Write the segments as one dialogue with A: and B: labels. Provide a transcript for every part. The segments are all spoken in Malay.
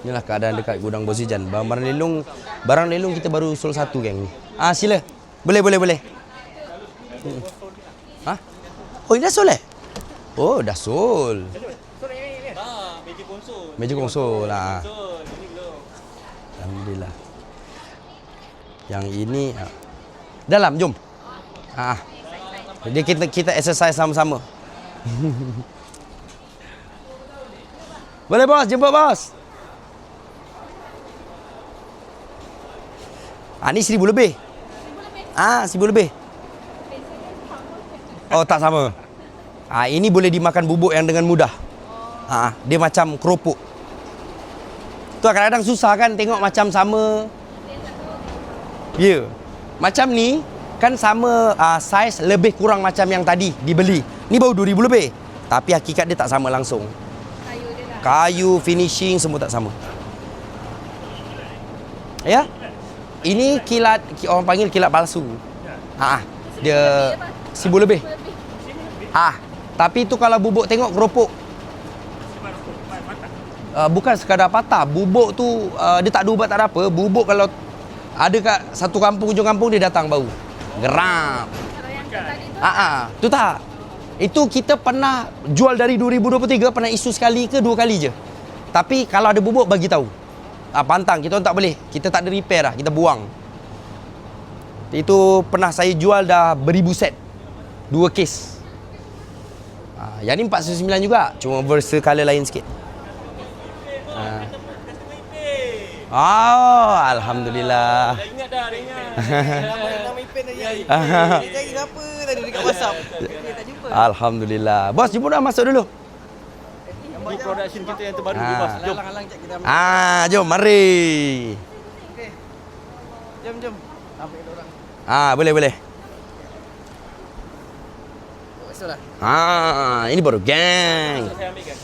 A: Inilah keadaan dekat gudang Bos Ijan. Barang-barang lelong, barang lelong kita baru usul satu geng ni. Ah sila. Boleh boleh boleh. Hmm. Ha? Oh, ini dah sol eh? Oh, dah sol. Meja konsol lah. Alhamdulillah. Yang ini ah. dalam jom. Ah. Jadi kita kita exercise sama-sama. Boleh bos, jemput bos. Ah ni seribu lebih. Ah seribu lebih. Oh tak sama. Ah ini boleh dimakan bubuk yang dengan mudah. Ah dia macam keropok. Tu kadang-kadang susah kan tengok macam sama. Ya. Yeah. Macam ni kan sama uh, saiz lebih kurang macam yang tadi dibeli. Ni baru 2000 lebih. Tapi hakikat dia tak sama langsung.
B: Kayu
A: finishing semua tak sama. Ya? Ini kilat ki- orang panggil kilat palsu. Ha, dia sibu lebih. Ha, tapi tu kalau bubuk tengok keropok. Uh, bukan sekadar patah. Bubuk tu uh, dia tak ada ubat tak ada apa. Bubuk kalau ada kat satu kampung hujung kampung dia datang bau. Geram. Ah, ah, tu tak. Itu kita pernah jual dari 2023 pernah isu sekali ke dua kali je. Tapi kalau ada bubuk bagi tahu. Ah, pantang kita tak boleh. Kita tak ada repair dah, kita buang. Itu pernah saya jual dah beribu set. Dua kes. Ah, yang ni 409 juga, cuma versa color lain sikit. Ah. Oh, alhamdulillah.
C: Dah ingat dah, dah ingat.
D: Dia cari apa tadi dekat WhatsApp. Dia tak jumpa.
A: Alhamdulillah. Bos, jemput dah masuk dulu.
C: Di production kita yang terbaru
A: Ah.
C: ni bos. Jom.
D: Alang-alang kita ambil.
A: Ah, jom mari.
D: Jom jom. Ambil kita orang.
A: Ah, boleh boleh.
D: Masuk lah.
A: Ah, ini baru gang.
C: Saya ambilkan.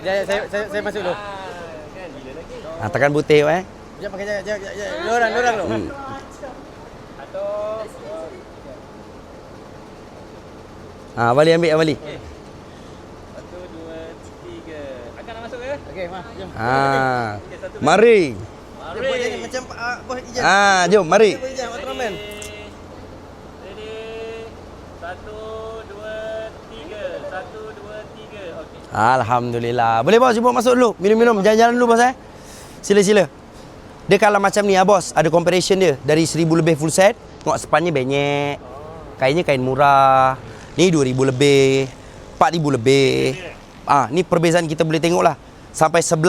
D: Ya, ya, saya, saya, saya masuk dulu.
A: Ah, tekan butir eh.
D: Sekejap pakai jangan jangan jangan. Dua orang, dua orang dulu.
A: Hmm.
C: Satu.
A: Ah, balik ambil balik.
C: Satu, dua, tiga. Akan nak masuk ke?
D: Okey, mah. Jom.
A: Ah. Mari.
D: Dia buat jadi macam uh, bos Ijan.
A: Ah, jom mari.
D: Bos Ijan, Ultraman.
C: Ready. Satu, dua, tiga. Satu, dua, tiga. Okey.
A: Alhamdulillah. Boleh bos jemput masuk dulu. Minum-minum jalan-jalan dulu bos eh. Sila-sila. Dia kalau macam ni ah bos, ada comparison dia dari 1000 lebih full set, tengok sepannya banyak. Kainnya kain murah. Ni 2000 lebih, 4000 lebih. Ah, ni perbezaan kita boleh tengok lah. Sampai 11